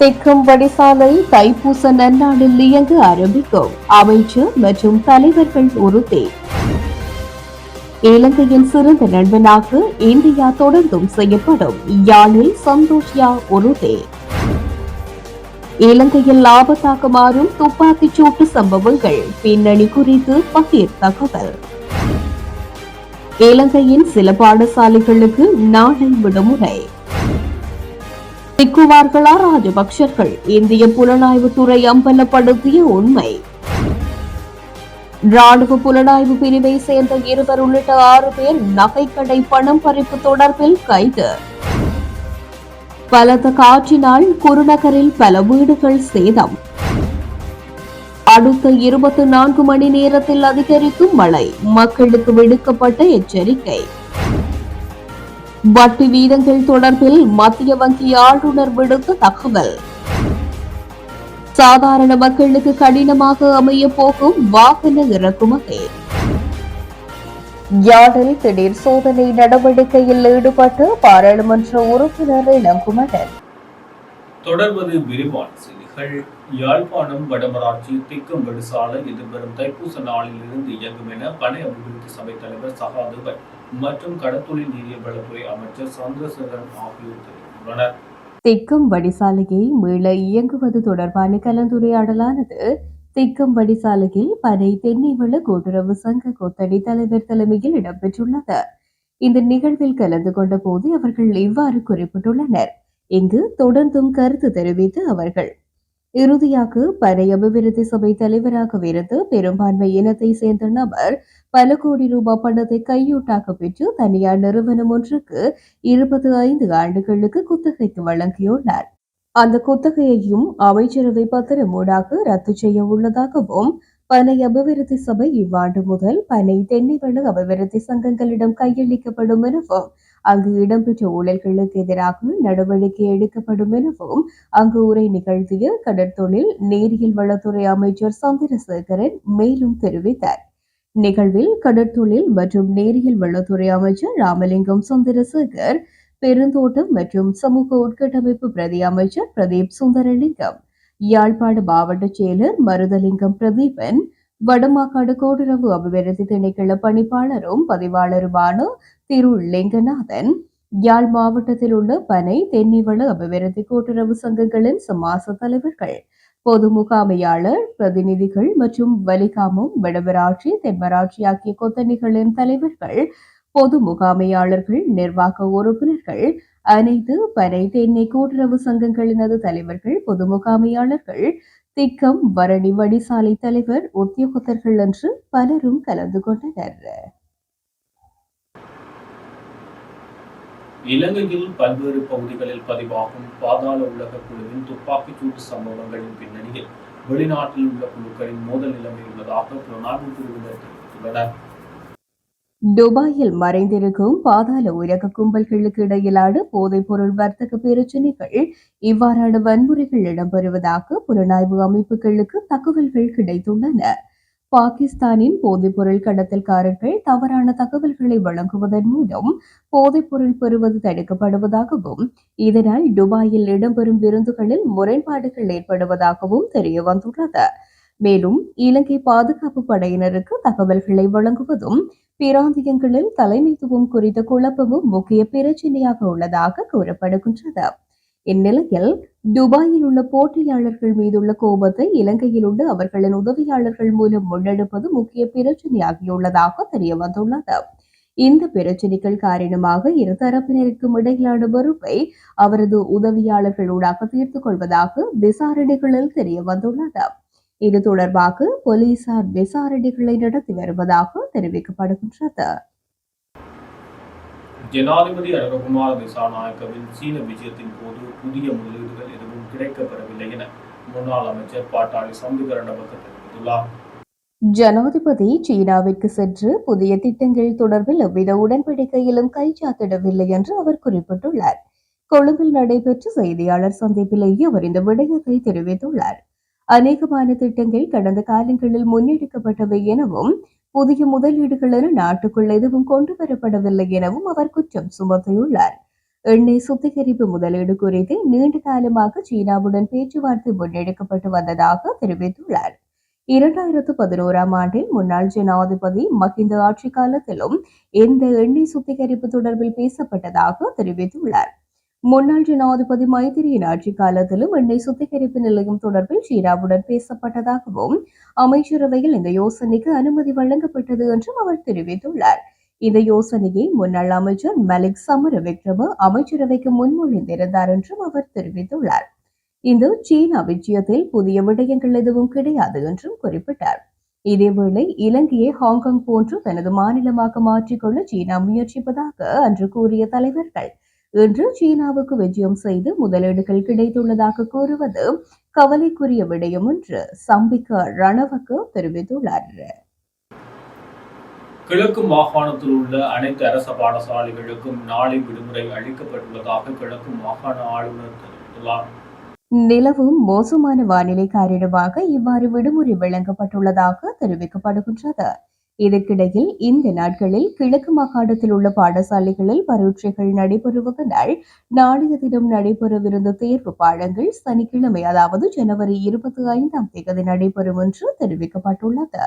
தெக்கம் வடிசாலை தைப்பூச நன்னாளில் இயங்க ஆரம்பிக்கும். அமைச்சர் மற்றும் தலைவர்கள் உறுதி இலங்கையின் சிறந்த நண்பனாக இந்தியா தொடர்ந்தும் செய்யப்படும் யாழில் சந்தோஷ்யா உறுதி இலங்கையில் ஆபத்தாக மாறும் துப்பாக்கிச் சூட்டு சம்பவங்கள் பின்னணி குறித்து பகிர் தகவல். இலங்கையின் சில பாடசாலைகளுக்கு நாளை விடுமுறை. சிக்குவார்களா ராஜபக்சர்கள் இந்திய புலனாய்வுத்துறை அம்பலப்படுத்திய உண்மை. ராணுவ புலனாய்வு பிரிவை சேர்ந்த இருவர் உள்ளிட்ட ஆறு பேர் நகைக்கடை பணம் பறிப்பு தொடர்பில் கைது. பலத்த காற்றினால் குருநகரில் பல வீடுகள் சேதம். அடுத்த இருபத்தி நான்கு மணி நேரத்தில் அதிகரிக்கும் மழை. மக்களுக்கு விடுக்கப்பட்ட எச்சரிக்கை. வட்டி வீதங்கள் தொடர்பில் மத்திய வங்கி ஆளுநர் விடுத்த தகவல். சாதாரண மக்களுக்கு கடினமாக அமைய போகும் வாகன இறக்குமதி. யாழில் திடீர் சோதனை நடவடிக்கையில் ஈடுபட்டு பாராளுமன்ற உறுப்பினர் இளங்குமரன். தொடர்வது விரிவான செய்திகள். யாழ்ப்பாணம் வடமராட்சி திக்கம்படு சாலை எதிர்வரும் தைப்பூச நாளில் இருந்து இயங்கும் என பனை அபிவிருத்தி சபை தலைவர் சகாதேவன் மற்றும் கடத்தொழில் நீரியவளத்துறை அமைச்சர் சந்திரசேகரன் ஆகியோர் தெரிவித்துள்ளனர். திக்கம் வடிசாலையை மீள இயங்குவது தொடர்பான கலந்துரையாடலானது திக்கம் வடிசாலையில் பனை தென்னிவள கூட்டுறவு சங்க கொத்தடி தலைவர் தலைமையில் இடம்பெற்றுள்ளது. இந்த நிகழ்வில் கலந்து கொண்ட போது அவர்கள் இவ்வாறு குறிப்பிட்டுள்ளனர். இங்கு தொடர்ந்தும் கருத்து தெரிவித்து அவர்கள் இறுதியாக பழைய அபிவிருத்தி சபை தலைவராக இருந்து பெரும்பான்மை இனத்தை சேர்ந்த நபர் பல கோடி ரூபாய் பணத்தை கையூட்டாக பெற்று தனியார் நிறுவனம் ஒன்றுக்கு இருபத்தி ஐந்து ஆண்டுகளுக்கு குத்தகைக்கு வழங்கியுள்ளார். அந்த குத்தகையையும் அமைச்சரவை பத்திரமூடாக ரத்து செய்ய உள்ளதாகவும் பனை அபிவிருத்தி சபை இவ்வாண்டு முதல் பனை தென்னைவள அபிவிருத்தி சங்கங்களிடம் கையளிக்கப்படும் எனவும் அங்கு இடம்பெற்ற ஊழல்களுக்கு எதிராக நடவடிக்கை எடுக்கப்படும் எனவும் அங்கு உரை நிகழ்த்திய கடற்தொழில் நேரியல் வளத்துறை அமைச்சர் சந்திரசேகரன் மேலும் தெரிவித்தார். நிகழ்வில் கடற்தொழில் மற்றும் நேரியல் வளத்துறை அமைச்சர் ராமலிங்கம் சந்திரசேகர் பெருந்தோட்டம் மற்றும் சமூக உட்கட்டமைப்பு பிரதி அமைச்சர் பிரதீப் சுந்தரலிங்கம் யாழ்ப்பாண மாவட்ட செயலர் மருதலிங்கம் பிரதீபன் வடமாக்காடு கூட்டுறவு அபிவிருத்தி திணைக்கள பணிப்பாளரும் பதிவாளருமான திரு லிங்கநாதன் யாழ் மாவட்டத்தில் உள்ள பனை தென்னிவள அபிவிருத்தி கூட்டுறவு சங்கங்களின் சமாச தலைவர்கள் பொது முகாமையாளர் பிரதிநிதிகள் மற்றும் வலிகாமம் வடவராட்சி தென்மராட்சி ஆகிய கொத்தணிகளின் தலைவர்கள் பொது முகாமையாளர்கள் நிர்வாக உறுப்பினர்கள் அனைத்து பனை தென்னை கூட்டுறவு சங்கங்களினது தலைவர்கள் பொது முகாமையாளர்கள் திக்கம் வரணி வடிசாலை தலைவர் உத்தியோகத்தர்கள் என்று பலரும் கலந்து கொண்டனர். இலங்கையில் பல்வேறு பகுதிகளில் பதிவாகும் பாதாள உலக குழுவின் துப்பாக்கிச் சூட்டு சம்பவங்களின் பின்னணியில் வெளிநாட்டில் உள்ள குழுக்களின் மோதல் நிலைமை உள்ளதாக புலனாய்வு குழுவினர் தெரிவித்துள்ளனர். துபாயில் மறைந்திருக்கும் பாதாள உலக கும்பல்களுக்கு இடையிலான போதைப்பொருள் வர்த்தக பிரச்சினைகள் இவ்வாறான வன்முறைகள் இடம்பெறுவதாக புலனாய்வு அமைப்புகளுக்கு தகவல்கள் கிடைத்துள்ளன. பாகிஸ்தானின் போதைப்பொருள் கடத்தல்காரர்கள் தவறான தகவல்களை வழங்குவதன் மூலம் போதைப்பொருள் பெறுவது தடுக்கப்படுவதாகவும் இதனால் துபாயில் இடம்பெறும் விருந்துகளில் முரண்பாடுகள் ஏற்படுவதாகவும் தெரிய வந்துள்ளது மேலும் இலங்கை பாதுகாப்பு படையினருக்கு தகவல்களை வழங்குவதும் பிராந்தியங்களில் தலைமைத்துவம் குறித்த குழப்பமும் முக்கிய பிரச்சினையாக உள்ளதாக கூறப்படுகின்றது. இந்நிலையில் துபாயில் உள்ள போட்டியாளர்கள் மீதுள்ள கோபத்தை இலங்கையில் உள்ள அவர்களின் உதவியாளர்கள் மூலம் முன்னெடுப்பது முக்கிய பிரச்சனையாகியுள்ளதாக தெரிய வந்துள்ளது. இந்த பிரச்சனைகள் காரணமாக இரு தரப்பினருக்கும் இடையிலான வெறுப்பை அவரது உதவியாளர்களூடாக தீர்த்து கொள்வதாக விசாரணைகளில் தெரிய வந்துள்ளது. இது தொடர்பாக போலீசார் விசாரணைகளை நடத்தி வருவதாக தெரிவிக்கப்படுகின்றது. ஜனாதிபதி அழககுமார் திசாநாயக்கவின் சீன விஜயத்தின் போது புதிய முதலீடுகள் எதுவும் கிடைக்கப்பெறவில்லை என முன்னாள் அமைச்சர் பாட்டாளி சந்திகரணவக்க தெரிவித்துள்ளார். ஜனாதிபதி சீனாவிற்கு சென்று புதிய திட்டங்கள் தொடர்பில் எவ்வித உடன்படிக்கையிலும் கைச்சாத்திடவில்லை என்று அவர் குறிப்பிட்டுள்ளார். கொழும்பில் நடைபெற்ற செய்தியாளர் சந்திப்பிலேயே அவர் இந்த விடயத்தை தெரிவித்துள்ளார். அநேகமான திட்டங்கள் கடந்த காலங்களில் முன்னெடுக்கப்பட்டவை எனவும் புதிய முதலீடுகள் என நாட்டுக்குள் எதுவும் கொண்டு வரப்படவில்லை எனவும் அவர் குற்றம் சுமத்தியுள்ளார். எண்ணெய் சுத்திகரிப்பு முதலீடு குறித்து நீண்ட காலமாக சீனாவுடன் பேச்சுவார்த்தை முன்னெடுக்கப்பட்டு வந்ததாக தெரிவித்துள்ளார். இரண்டாயிரத்து பதினோராம் ஆண்டில் முன்னாள் ஜனாதிபதி மஹிந்த ஆட்சி காலத்திலும் இந்த எண்ணெய் சுத்திகரிப்பு தொடர்பில் பேசப்பட்டதாக தெரிவித்துள்ளார். முன்னாள் ஜனாதிபதி மைத்திரியின் ஆட்சி காலத்திலும் எண்ணெய் சுத்திகரிப்பு நிலையம் தொடர்பில் சீனாவுடன் பேசப்பட்டதாகவும் அமைச்சரவையில் இந்த யோசனைக்கு அனுமதி வழங்கப்பட்டது என்றும் அவர் தெரிவித்துள்ளார். இந்த யோசனையை முன்னாள் அமைச்சர் மலிக் சமர விக்ரம அமைச்சரவைக்கு முன்மொழிந்திருந்தார் என்றும் அவர் தெரிவித்துள்ளார். இந்த சீனா விஜயத்தில் புதிய விடயங்கள் எதுவும் கிடையாது என்றும் குறிப்பிட்டார். இதேவேளை இலங்கையை ஹாங்காங் போன்று தனது மாநிலமாக மாற்றிக்கொள்ள சீனா முயற்சிப்பதாக அன்று கூறிய தலைவர்கள் இன்று சீனாவுக்கு விஜயம் செய்து முதலீடுகள் கிடைத்துள்ளதாக கூறுவது கவலைக்குரிய விடயம் என்று சம்பிக்க ரணவக்க தெரிவித்துள்ளார். கிழக்கு மாகாணத்தில் உள்ள அனைத்து அரச பாடசாலைகளுக்கும் நாளை விடுமுறை அளிக்கப்பட்டுள்ளதாக கிழக்கு மாகாண ஆளுநர் தெரிவித்துள்ளார். நிலவும் மோசமான வானிலை காரணமாக இவ்வாறு விடுமுறை வழங்கப்பட்டுள்ளதாக தெரிவிக்கப்படுகின்றது. இதற்கிடையில் இந்த நாட்களில் கிழக்கு மாகாணத்தில் உள்ள பாடசாலைகளில் பரீட்சைகள் நடைபெறுவதனால் நாளைய தினம் நடைபெறவிருந்த தேர்வு பாடங்கள் சனிக்கிழமை அதாவது ஜனவரி இருபத்தி ஐந்தாம் தேதி நடைபெறும் என்று தெரிவிக்கப்பட்டுள்ளது.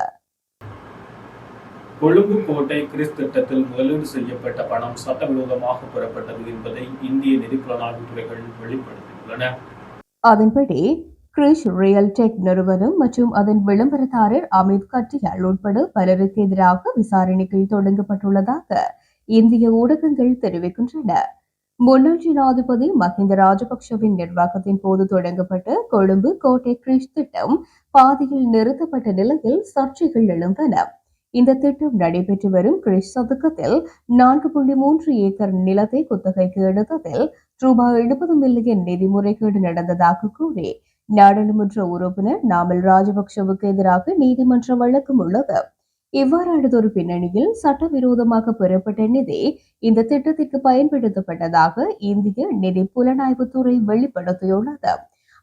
கொழும்பு கோட்டை கிறிஸ் திட்டத்தில் முதலீடு செய்யப்பட்ட பணம் சட்டவிரோதமாக பெறப்பட்டது என்பதை இந்திய நிதி புலனாய்வு துறைகள் வெளிப்படுத்தியுள்ளன. அதன்படி கிரிஷ் ரியல் டெக் நிறுவனம் மற்றும் அதன் விளம்பரதாரர் அமித் கட்டியால் உட்பட பலருக்கு எதிராக விசாரணைகள் தொடங்கப்பட்டுள்ளதாக இந்திய ஊடகங்கள் தெரிவிக்கின்றன. முன்னாள் ஜனாதிபதி மஹிந்த ராஜபக்சவின் நிர்வாகத்தின் போது தொடங்கப்பட்ட கொழும்பு கோட்டை கிரிஷ் திட்டம் பாதியில் நிறுத்தப்பட்ட நிலையில் சர்ச்சைகள் எழுந்தன. இந்த திட்டம் நடைபெற்று வரும் கிரிஷ் சதுக்கத்தில் நான்கு புள்ளி மூன்று ஏக்கர் நிலத்தை குத்தகைக்கு எடுத்ததில் ரூபாய் எழுபது மில்லியன் நிதி முறைகேடு நடந்ததாக கூறி நாடாளுமன்ற உறுப்பினர் நாமல் ராஜபக்ஷவுக்கு எதிராக நீதிமன்ற வழக்கம் உள்ளது இவ்வாறானதொரு பின்னணியில் சட்டவிரோதமாக பெறப்பட்ட நிதி இந்த திட்டத்திற்கு பயன்படுத்தப்பட்டதாக இந்திய நிதி புலனாய்வுத்துறை வெளிப்படுத்தியுள்ளது.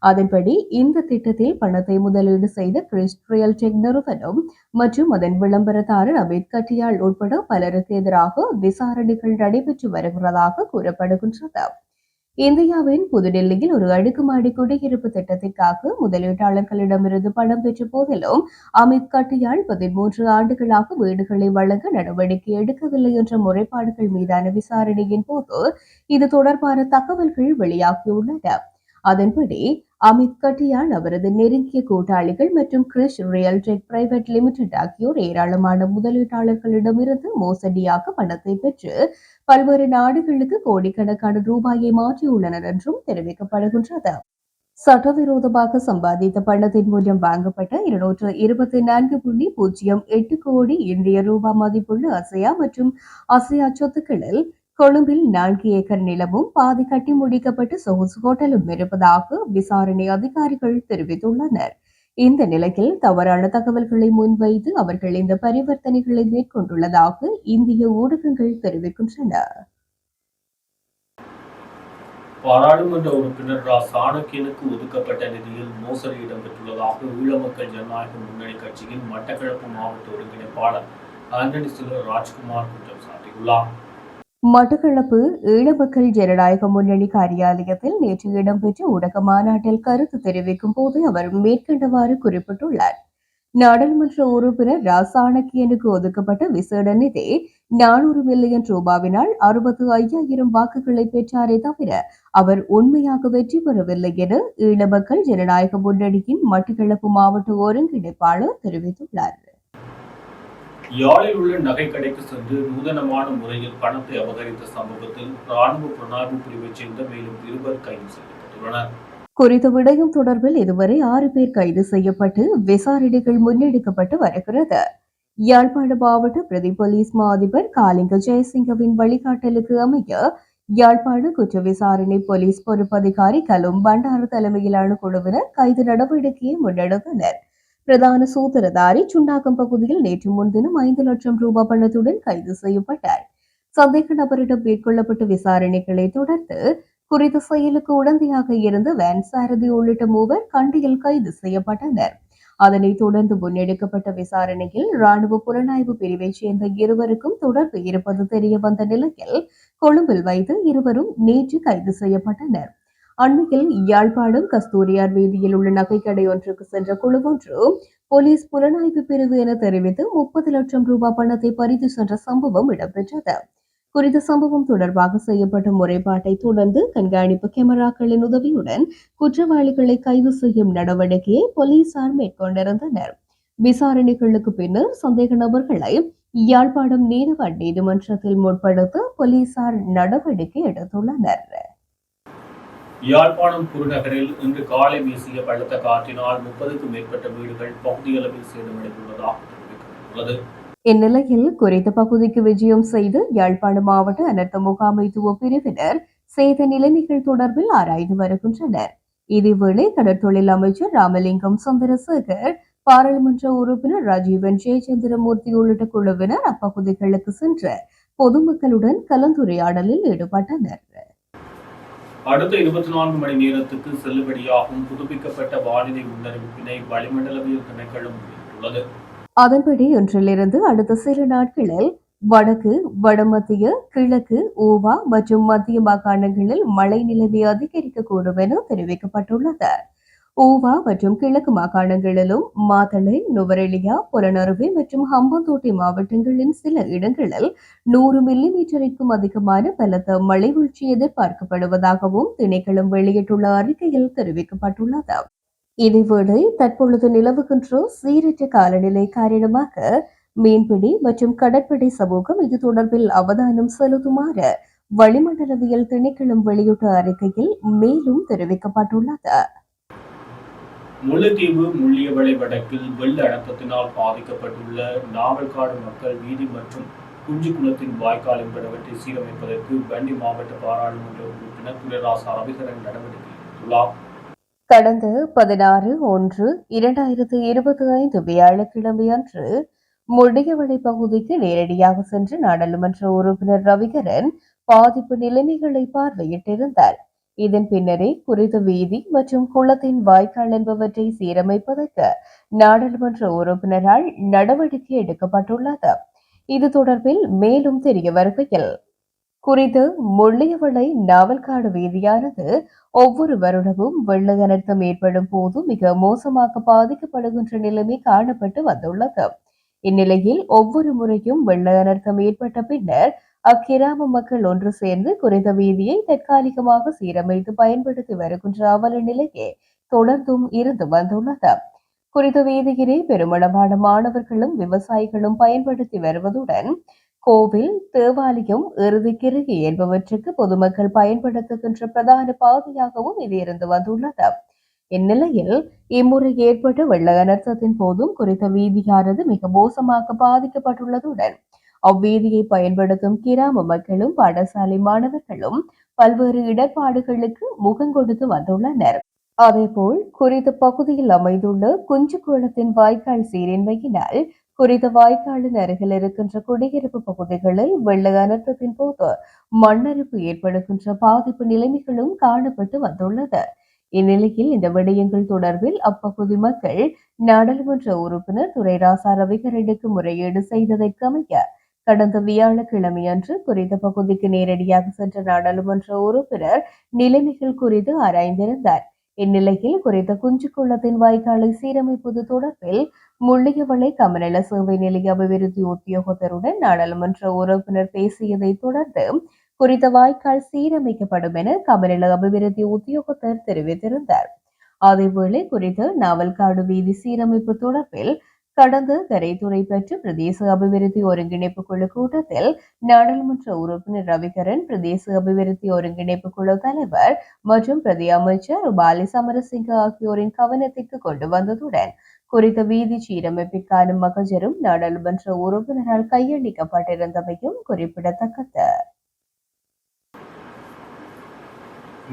அதன்படி இந்த திட்டத்தில் பணத்தை முதலீடு செய்த கிறிஸ்ட்ரியல் டெக் நிறுவனம் மற்றும் அதன் விளம்பரதாரர் அமித் கட்டியால் உட்பட பலருக்கு எதிராக விசாரணைகள் நடைபெற்று வருகிறதாக கூறப்படுகின்றது. இந்தியாவின் புதுடெல்லியில் ஒரு அடுக்குமாடி குடியிருப்பு திட்டத்திற்காக முதலீட்டாளர்களிடமிருந்து பணம் பெற்ற போதிலும் அமித் கட்டியால் பதிமூன்று ஆண்டுகளாக வீடுகளை வழங்க நடவடிக்கை எடுக்கவில்லை என்ற முறைப்பாடுகள் மீதான விசாரணையின் போது இது தொடர்பான தகவல்கள் வெளியாகியுள்ளன. அதன்படி அமித் கட்டியால் அவரது நெருங்கிய கூட்டாளிகள் மற்றும் Krish real tech private limited ஆகியோர் ஏராளமான முதலீட்டாளர்களிடமிருந்து மோசடியாக பணத்தை பெற்று பல்வேறு நாடுகளுக்கு கோடிக்கணக்கான ரூபாயை மாற்றியுள்ளனர் என்றும் தெரிவிக்கப்படுகின்றது. சட்டவிரோதமாக சம்பாதித்த பணத்தின் மூலம் வாங்கப்பட்ட இருநூற்று இருபத்தி நான்கு புள்ளி பூஜ்ஜியம் எட்டு கோடி இந்திய ரூபாய் மதிப்புள்ள அசையா மற்றும் அசையா சொத்துக்களில் கொழும்பில் நான்கு ஏக்கர் நிலமும் பாதி கட்டி முடிக்கப்பட்டு சொகுசு ஹோட்டலும் இருப்பதாக விசாரணை அதிகாரிகள் தெரிவித்துள்ளனர். இந்த நிலையில் தவறான தகவல்களை முன்வைத்து அவர்கள் இந்த பரிவர்த்தனைகளை மேற்கொண்டுள்ளதாக இந்திய ஊடகங்கள் தெரிவிக்கின்றன. பாராளுமன்ற உறுப்பினர் ரா. சாணக்கியனுக்கு ஒதுக்கப்பட்ட நிதியில் மோசடி இடம்பெற்றுள்ளதாக ஈழமக்கள் ஜனநாயக முன்னணி கட்சியின் மட்டக்களப்பு மாவட்ட ஒருங்கிணைப்பாளர் ஆண்டனி சில்வ ராஜ்குமார் குற்றம் சாட்டியுள்ளார். மட்டக்களப்பு ஈழமக்கள் ஜனநாயக முன்னணி காரியாலயத்தில் நேற்று இடம்பெற்ற ஊடக மாநாட்டில் கருத்து தெரிவிக்கும் போது அவர் மேற்கண்டவாறு குறிப்பிட்டுள்ளார். நாடாளுமன்ற உறுப்பினர் ராசாணக்கியனுக்கு ஒதுக்கப்பட்ட விசேட நிதி நானூறு மில்லியன் ரூபாவினால் அறுபத்து ஐயாயிரம் வாக்குகளை பெற்றாரே தவிர அவர் உண்மையாக வெற்றி பெறவில்லை என ஈழமக்கள் ஜனநாயக முன்னணியின் மட்டக்களப்பு மாவட்ட ஒருங்கிணைப்பாளர் தெரிவித்துள்ளார். யாழில் உள்ள நகை கடைக்கு சென்று நூதனமான முறையில் பணத்தை அபகரித்த சம்பவத்தில் ராணுவ புலனாய்வு பிரிவைச் சேர்ந்த மேலும் இருவர் கைது செய்யப்பட்டுள்ளனர். குறித்த விடயம் தொடர்பில் இதுவரை ஆறு பேர் கைது செய்யப்பட்டு விசாரணைகள் முன்னெடுக்கப்பட்டு வருகிறது. யாழ்ப்பாண மாவட்ட பிரதி போலீஸ் மா அதிபர் காலிங்க ஜெயசிங்கவின் வழிகாட்டலுக்கு அமைய யாழ்ப்பாண குற்ற விசாரணை போலீஸ் பொறுப்பதிகாரி கலும் பண்டார தலைமையிலான குழுவினர் கைது நடவடிக்கையை முன்னெடுத்தனர். பிரதான சூத்திரதாரி சுண்டாக்கம் பகுதியில் நேற்று முன்தினம் ஐந்து லட்சம் ரூபாய் பணத்துடன் கைது செய்யப்பட்டார். சந்தேக நபரிடம் மேற்கொள்ளப்பட்ட விசாரணைகளை தொடர்ந்து குறித்த செயலுக்கு உடந்தையாக இருந்த வேன் சாரதி உள்ளிட்ட மூவர் கண்டியில் கைது செய்யப்பட்டனர். அதனைத் தொடர்ந்து முன்னெடுக்கப்பட்ட விசாரணையில் ராணுவ புலனாய்வு பிரிவைச் சேர்ந்த இருவருக்கும் தொடர்பு இருப்பது தெரிய வந்த நிலையில் கொழும்பில் வைத்து இருவரும் நேற்று கைது செய்யப்பட்டனர். அண்மையில் யாழ்ப்பாணம் கஸ்தூரியார் வீதியில் உள்ள நகைக்கடை ஒன்றுக்கு சென்ற குழு ஒன்று போலீஸ் புலனாய்வு பிரிவு என தெரிவித்து முப்பது லட்சம் ரூபாய் பணத்தை பறித்து சென்ற சம்பவம் இடம்பெற்றது. குறித்த சம்பவம் தொடர்பாக செய்யப்பட்ட முறைப்பாட்டை தொடர்ந்து கண்காணிப்பு கேமராக்களின் உதவியுடன் குற்றவாளிகளை கைது செய்யும் நடவடிக்கையை போலீசார் மேற்கொண்டிருந்தனர். விசாரணைகளுக்கு பின்னர் சந்தேக நபர்களை யாழ்ப்பாணம் நீதவான் நீதிமன்றத்தில் முற்படுத்த போலீசார் நடவடிக்கை எடுத்துள்ளனர். யாழ்ப்பாணம் குறுநகரில் இன்று காலை வீசிய பழுத்த காற்றினால் முப்பதுக்கும் மேற்பட்ட வீடுகள் பகுதியளவில் சேதமடைந்துள்ளதாக தெரிவிக்கப்பட்டுள்ளது. இந்நிலையில் குறித்த பகுதிக்கு விஜயம் செய்து யாழ்ப்பாணம் மாவட்ட அனர்த்த முகாமைத்துவ பிரிவினர் சேத நிலைமைகள் தொடர்பில் ஆராய்ந்து வருகின்றனர். இதேவேளை கடற்தொழில் அமைச்சர் ராமலிங்கம் சந்திரசேகர் பாராளுமன்ற உறுப்பினர் ராஜீவன் ஜெயச்சந்திரமூர்த்தி உள்ளிட்ட குழுவினர் அப்பகுதிகளுக்கு சென்று பொதுமக்களுடன் கலந்துரையாடலில் ஈடுபட்டனர். அடுத்த இருபத்தி நான்கு மணி நேரத்துக்கு செல்லுபடியாகும் புதுப்பிக்கப்பட்ட வானிலை முன்னறிவிப்பினை வளிமண்டலவியல் திணைக்களம் வெளியிட்டுள்ளது. அதன்படி இன்றிலிருந்து அடுத்த சில நாட்களில் வடக்கு வடமத்திய கிழக்கு ஓவா மற்றும் மத்திய மாகாணங்களில் மழை நிலவை அதிகரிக்கக்கூடும் என தெரிவிக்கப்பட்டுள்ளது. ஊவா மற்றும் கிழக்கு மாகாணங்களிலும் மாத்தளை நுவரெலியா புலனறுவை மற்றும் ஹம்பந்தோட்டை மாவட்டங்களின் சில இடங்களில் நூறு மில்லி மீட்டருக்கும் அதிகமான பலத்த மழை வீழ்ச்சி எதிர்பார்க்கப்படுவதாகவும் திணைக்களம் வெளியிட்டுள்ள அறிக்கையில் தெரிவிக்கப்பட்டுள்ளது. இதேவேளை தற்பொழுது நிலவுகின்ற சீரற்ற காலநிலை காரணமாக மீன்பிடி மற்றும் கடற்படை சமூகம் இது தொடர்பில் அவதானம் செலுத்துமாறு வளிமண்டலவியல் திணைக்களம் வெளியிட்ட அறிக்கையில் மேலும் தெரிவிக்கப்பட்டுள்ளது. முல்லைத்தீவு முள்ளியவளை வடக்கில் வெள்ள அழுத்தத்தினால் பாதிக்கப்பட்டுள்ள நாவல்காடு மக்கள் வீதி மற்றும் குஞ்சுக்குளத்தின் வாய்க்கால் என்பனவற்றை சீரமைப்பதற்கு வண்டி மாவட்ட பாராளுமன்ற உறுப்பினர் துரைராசா ரவிகரன் நடவடிக்கை எடுத்துள்ளார். கடந்த பதினாறு ஒன்று இரண்டாயிரத்து இருபத்தி ஐந்து வியாழக்கிழமை அன்று முடியவளை பகுதிக்கு நேரடியாக சென்று நாடாளுமன்ற உறுப்பினர் ரவிகரன் பாதிப்பு நிலைமைகளை பார்வையிட்டிருந்தார். இதன் பின்னரே குறித்த வீதி மற்றும் குளத்தின் வாய்க்கால் என்பவற்றை சீரமைப்பதற்கு நாடாளுமன்ற உறுப்பினரால் நடவடிக்கை எடுக்கப்பட்டுள்ளது. இது தொடர்பில் மேலும் தெரிய வருகையில் குறித்து முள்ளியவளை நாவல்காடு வீதியானது ஒவ்வொரு வருடமும் வெள்ள அனர்த்தம் ஏற்படும் போது மிக மோசமாக பாதிக்கப்படுகின்ற நிலைமை காணப்பட்டு வந்துள்ளது. இந்நிலையில் ஒவ்வொரு முறையும் வெள்ள அனர்த்தம் ஏற்பட்ட பின்னர் அக்கிராம மக்கள் ஒன்று சேர்ந்து குறித்த வீதியை தற்காலிகமாக சீரமைத்து பயன்படுத்தி வருகின்ற அவல நிலையே தொடர்ந்தும் இருந்து வந்துள்ளது. குறித்த வீதியினை பெருமளவான மாணவர்களும் விவசாயிகளும் பயன்படுத்தி வருவதுடன் கோவில் தேவாலயம் இறுதிக்கிருகி என்பவற்றுக்கு பொதுமக்கள் பயன்படுத்துகின்ற பிரதான பாதையாகவும் இது இருந்து வந்துள்ளது. இந்நிலையில் இம்முறை ஏற்பட்ட வெள்ள அனர்த்தத்தின் போதும் குறித்த வீதியானது மிக மோசமாக பாதிக்கப்பட்டுள்ளதுடன் அவ்வேதியை பயன்படுத்தும் கிராம மக்களும் பாடசாலை மாணவர்களும் பல்வேறு இடர்பாடுகளுக்கு முகம் கொடுத்து வந்துள்ளனர். அதேபோல் குறித்த பகுதியில் அமைந்துள்ள குஞ்சுக்குளத்தின் வாய்க்கால் சீரின்மையினால் குறித்த வாய்க்காலின் அருகில் இருக்கின்ற குடியிருப்பு பகுதிகளில் வெள்ள அனர்த்தத்தின் போது மண்ணரிப்பு ஏற்படுகின்ற பாதிப்பு நிலைமைகளும் காணப்பட்டு வந்துள்ளது. இந்நிலையில் இந்த விடயங்கள் தொடர்பில் அப்பகுதி மக்கள் நாடாளுமன்ற உறுப்பினர் துரைராசா ரவிகரனுக்கு முறையீடு செய்ததற்கமைய கடந்த வியாழக்கிழமை அன்று குறித்த பகுதிக்கு நேரடியாக சென்ற நாடாளுமன்ற உறுப்பினர் நிலைமைகள் குறித்து ஆராய்ந்திருந்தார். இந்நிலையில் குறித்த குஞ்சுக்குளத்தின் வாய்க்காலை சீரமைப்பது தொடர்பில் முள்ளியவளை கமநல சேவை நிலைய அபிவிருத்தி உத்தியோகத்தருடன் நாடாளுமன்ற உறுப்பினர் பேசியதை தொடர்ந்து குறித்த வாய்க்கால் சீரமைக்கப்படும் என கமநல அபிவிருத்தி உத்தியோகத்தர் தெரிவித்திருந்தார். அதேவேளை குறித்து நாவல்காடு வீதி சீரமைப்பு தொடர்பில் கடந்த கரைத்துறை பெற்ற பிரதேச அபிவிருத்தி ஒருங்கிணைப்பு குழு கூட்டத்தில் நாடாளுமன்ற உறுப்பினர் ரவிகரன் பிரதேச அபிவிருத்தி ஒருங்கிணைப்பு குழு தலைவர் மற்றும் பிரதி அமைச்சர் பாலி சமரசிங்க ஆகியோரின் கவனத்திற்கு கொண்டு வந்ததுடன் குறித்த வீதி சீரமைப்பிற்கான மகஜரும் நாடாளுமன்ற உறுப்பினரால் கையளிக்கப்பட்டிருந்தமையும் குறிப்பிடத்தக்கது.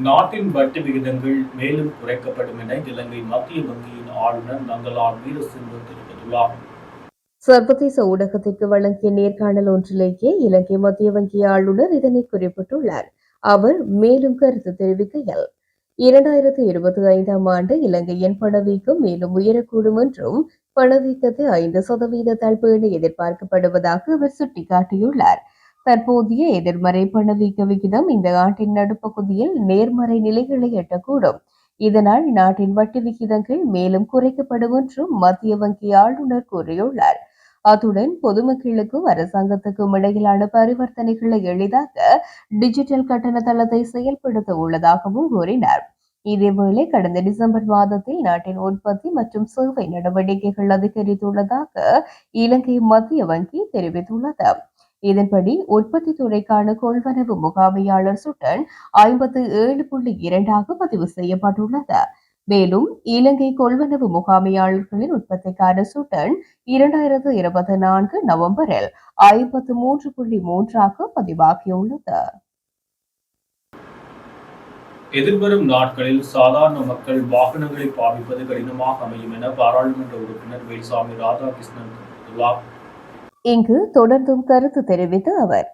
நாட்டின் வட்டி விகிதங்கள் மேலும் குறைக்கப்படும் என இலங்கை மத்திய வங்கியின் ஆளுநர் நங்கலால் வீரசிங்கம் தெரிவித்துள்ளார். சர்வதேச ஊடகத்திற்கு வழங்கிய நேர்காணல் ஒன்றிலேயே இலங்கை மத்திய வங்கி ஆளுநர் இதனை குறிப்பிட்டுள்ளார். அவர் மேலும் கருத்து தெரிவிக்கையில் இரண்டாயிரத்தி இருபத்தி ஐந்தாம் ஆண்டு இலங்கையின் பணவீக்கம் மேலும் உயரக்கூடும் என்றும் பணவீக்கத்தை ஐந்து சதவீத தள்ளுபடி எதிர்பார்க்கப்படுவதாக அவர் சுட்டிக்காட்டியுள்ளார். தற்போதைய எதிர்மறை பணவீக்க விகிதம் இந்த ஆண்டின் நடுப்பகுதியில் நேர்மறை நிலைகளை எட்டக்கூடும். இதனால் நாட்டின் வட்டி விகிதங்கள் மேலும் குறைக்கப்படும் என்றும் மத்திய வங்கி ஆளுநர் கூறியுள்ளார். அத்துடன் பொதுமக்களுக்கும் அரசாங்கத்துக்கும் இடையிலான பரிவர்த்தனைகளை எளிதாக்க டிஜிட்டல் கட்டண தளத்தை செயல்படுத்த உள்ளதாகவும் கூறினார். இதேவேளை கடந்த டிசம்பர் மாதத்தில் நாட்டின் உற்பத்தி மற்றும் சேவை நடவடிக்கைகள் அதிகரித்துள்ளதாக இலங்கை மத்திய வங்கி தெரிவித்துள்ளது. இதன்படி உற்பத்தி துறைக்கான கொள்வனவு முகாமையாளர் சுட்டன் ஐம்பத்து ஏழு புள்ளி இரண்டாக பதிவு செய்யப்பட்டுள்ளது. மேலும் இலங்கை கொள்வனவு முகாமையாளர்களின் உற்பத்திக்கான சுட்டன் இரண்டாயிரத்து இருபத்தி நான்கு நவம்பரில் ஐம்பத்து மூன்று புள்ளி மூன்றாக பதிவாகியுள்ளது. எதிர்வரும் நாட்களில் சாதாரண மக்கள் வாகனங்களை பாவிப்பது கடினமாக அமையும் என பாராளுமன்ற உறுப்பினர் வேல்சாமி ராதாகிருஷ்ணன் தெரிவித்துள்ளார். இங்கு தொடர்ந்தும் கருத்து தெரிவித்த அவர்.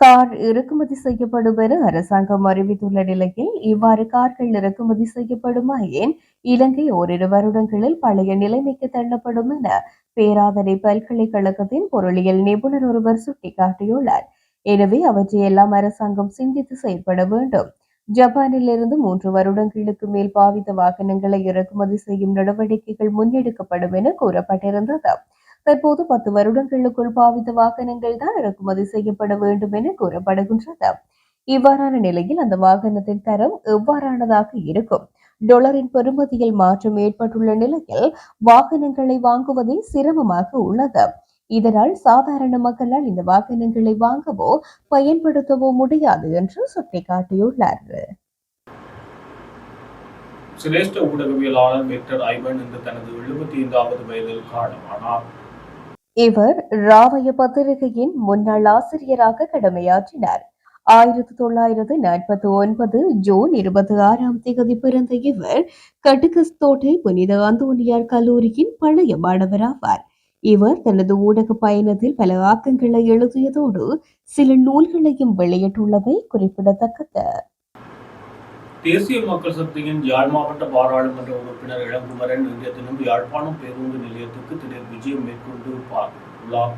கார் இறக்குமதி செய்யப்படும் என அரசாங்கம் அறிவித்துள்ள நிலையில் இவ்வாறு கார்கள் இறக்குமதி செய்யப்படுமா ஏன் இலங்கை ஓரிரு வருடங்களில் பழைய நிலைமைக்கு தள்ளப்படும் என பேராதனை பல்கலைக்கழகத்தின் பொருளியல் நிபுணர் ஒருவர் சுட்டிக்காட்டியுள்ளார். எனவே அவற்றையெல்லாம் அரசாங்கம் சிந்தித்து செயல்பட வேண்டும். ஜப்பானில் இருந்து மூன்று வருடங்களுக்கு மேல் பாவித்த வாகனங்களை இறக்குமதி செய்யும் நடவடிக்கைகள் முன்னெடுக்கப்படும் என கூறப்பட்டிருந்தது. தற்போது பத்து வருடங்களுக்குள் பாவித்த வாகனங்கள் தான் இறக்குமதி செய்யப்பட வேண்டும் என கூறப்படுகின்றது. இவ்வாறான நிலையில் அந்த வாகனத்தின் தரம் எவ்வாறானதாக இருக்கும்? டொலரின் பெறுமதியில் மாற்றம் ஏற்பட்டுள்ள நிலையில் வாகனங்களை வாங்குவதே சிரமமாக உள்ளது. இதனால் சாதாரண மக்களால் இந்த வாகனங்களை வாங்கவோ பயன்படுத்தவோ முடியாது என்று சுட்டிக்காட்டியுள்ளார் சிரேஷ்ட ஊடகவியலாளர் விக்டர் ஐவன் இன்று தனது எழுபத்தி ஐந்தாவது வயதில் காலமானார். இவர் ராவய பத்திரிகையின் முன்னாள் ஆசிரியராக கடமையாற்றினார். ஆயிரத்தி தொள்ளாயிரத்து நாற்பத்தி ஒன்பது ஜூன் இருபத்தி ஆறாம் தேதி பிறந்த இவர் கட்டுக்கஸ்தோட்டை புனித அந்தோனியார் கல்லூரியின் பழைய மாணவராவார். இவர் தனது ஊடக பயணத்தில் பல ஆக்கங்களை எழுதியதோடு சில நூல்களையும் வெளியிட்டுள்ளவை குறிப்பிடத்தக்கது. தேசிய மக்கள் சக்தியின் யாழ் மாவட்ட பாராளுமன்ற உறுப்பினர் இளங்குமரன் இன்றைய தினம் யாழ்ப்பாணம் பேருந்து நிலையத்துக்கு திடீர் விஜயம் மேற்கொண்டு பார்த்துள்ளார்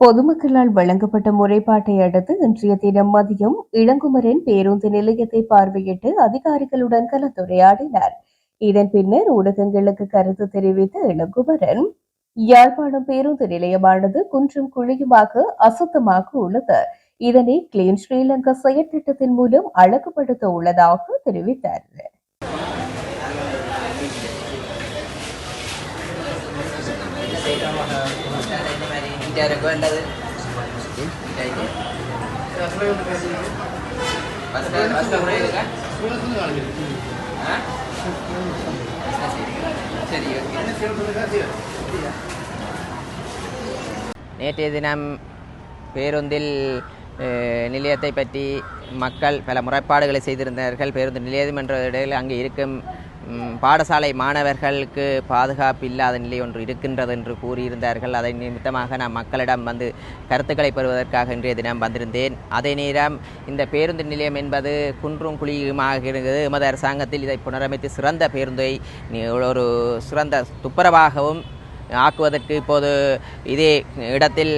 பொதுமக்களால் வழங்கப்பட்ட முறைப்பாட்டை அடுத்து இன்றைய தினம் மதியம் இளங்குமரன் பேருந்து நிலையத்தை பார்வையிட்டு அதிகாரிகளுடன் கலந்துரையாடினார். இதன் பின்னர் ஊடகங்களுக்கு கருத்து தெரிவித்த இளங்குமரன் யாழ்ப்பாணம் பேருந்து நிலையமானது குன்றும் குழியுமாக அசுத்தமாக உள்ளது. இதனை கிளீன் ஸ்ரீலங்கா செயற்திட்டத்தின் மூலம் அழகுபடுத்த உள்ளதாக தெரிவித்தார். நேற்றைய தினம் பேருந்தில் நிலையத்தை பற்றி மக்கள் பல முறைப்பாடுகளை செய்திருந்தார்கள். பேருந்து நிலையம் என்ற இடையில் அங்கே இருக்கும் பாடசாலை மாணவர்களுக்கு பாதுகாப்பு இல்லாத நிலை ஒன்று இருக்கின்றது என்று கூறியிருந்தார்கள். அதை நிமித்தமாக நான் மக்களிடம் வந்து கருத்துக்களை பெறுவதற்காக இன்றைய தினம் வந்திருந்தேன். அதே நேரம் இந்த பேருந்து நிலையம் என்பது குன்றும் குழியுமாக இருந்தது. எமது அரசாங்கத்தில் இதை புனரமைத்து சிறந்த பேருந்தை ஒரு சிறந்த துப்புரவாகவும் ஆக்குவதற்கு இப்போது இதே இடத்தில்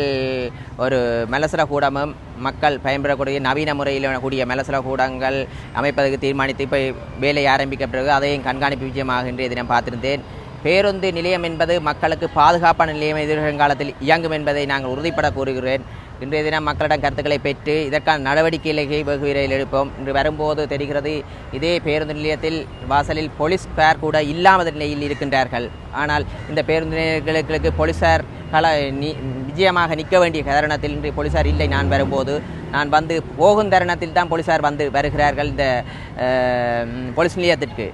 ஒரு மலசர கூடமும் மக்கள் பயன்பெறக்கூடிய நவீன முறையில் கூடிய மெலசர கூடங்கள் அமைப்பதற்கு தீர்மானித்து இப்போ வேலை ஆரம்பிக்க பிறகு அதையும் கண்காணிப்பு விஜயமாக இன்றைய தினம் பார்த்திருந்தேன். பேருந்து நிலையம் என்பது மக்களுக்கு பாதுகாப்பான நிலையம் எதிர்காலத்தில் இயங்கும் என்பதை நாங்கள் உறுதிப்பட கூறுகிறேன். இன்றைய தினம் மக்களிடம் கருத்துக்களை பெற்று இதற்கான நடவடிக்கைகளை வெகு விரைவில் எடுப்போம். இன்று வரும்போது தெரிகிறது இதே பேருந்து நிலையத்தில் வாசலில் போலீஸ் பேர் கூட இல்லாத நிலையில் இருக்கின்றார்கள். ஆனால் இந்த பேருந்து நிலையங்களுக்கு போலீசார் கல நி விஜயமாக நிற்க வேண்டிய தருணத்தில் இன்று போலீசார் இல்லை. நான் வரும்போது நான் வந்து போகும் தருணத்தில் தான் போலீஸார் வந்து வருகிறார்கள் இந்த போலீஸ் நிலையத்திற்கு.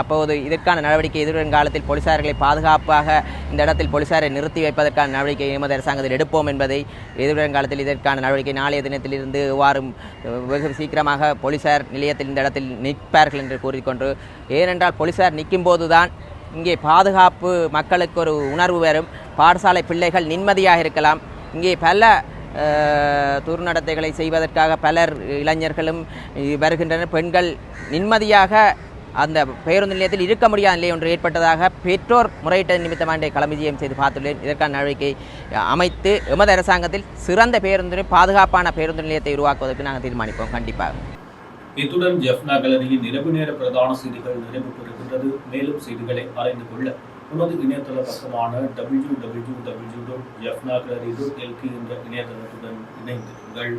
அப்போது இதற்கான நடவடிக்கை எதிர்காலத்தில் போலீசார்களை பாதுகாப்பாக இந்த இடத்தில் போலீசாரை நிறுத்தி வைப்பதற்கான நடவடிக்கை எமது அரசாங்கத்தில் எடுப்போம் என்பதை எதிர்காலத்தில் இதற்கான நடவடிக்கை நாளைய தினத்திலிருந்து வாரும் வெகு சீக்கிரமாக போலீசார் நிலையத்தில் இந்த இடத்தில் நிற்பார்கள் என்று கூறிக்கொண்டு ஏனென்றால் போலீசார் நிற்கும் போதுதான் இங்கே பாதுகாப்பு மக்களுக்கு ஒரு உணர்வு வரும். பாடசாலை பிள்ளைகள் நிம்மதியாக இருக்கலாம். இங்கே பல துர்நடத்தைகளை செய்வதற்காக பலர் இளைஞர்களும் வருகின்றனர். பெண்கள் நிம்மதியாக அந்த பேருந்து நிலையத்தில் இருக்க முடியாத நிலை ஒன்று ஏற்பட்டதாக பெற்றோர் முறையிட்ட நிமித்தமாக களமிஜயம் செய்து பார்த்துள்ளேன். இதற்கான நடவடிக்கை அமைத்து எமது அரசாங்கத்தில் சிறந்த பேருந்து பாதுகாப்பான பேருந்து நிலையத்தை உருவாக்குவதற்கு நாங்கள் தீர்மானிப்போம். கண்டிப்பாக. இத்துடன் ஜெஃப்னா கேலரியின் இரவு நேர பிரதான செய்திகள் நிறைவு பெறுகின்றது மேலும் செய்திகளை அறிந்து கொள்ள உனது இணையதள பக்கமான W W W dot Jaffna gallery dot LK என்ற இணையதளத்துடன் இணைந்திருங்கள்.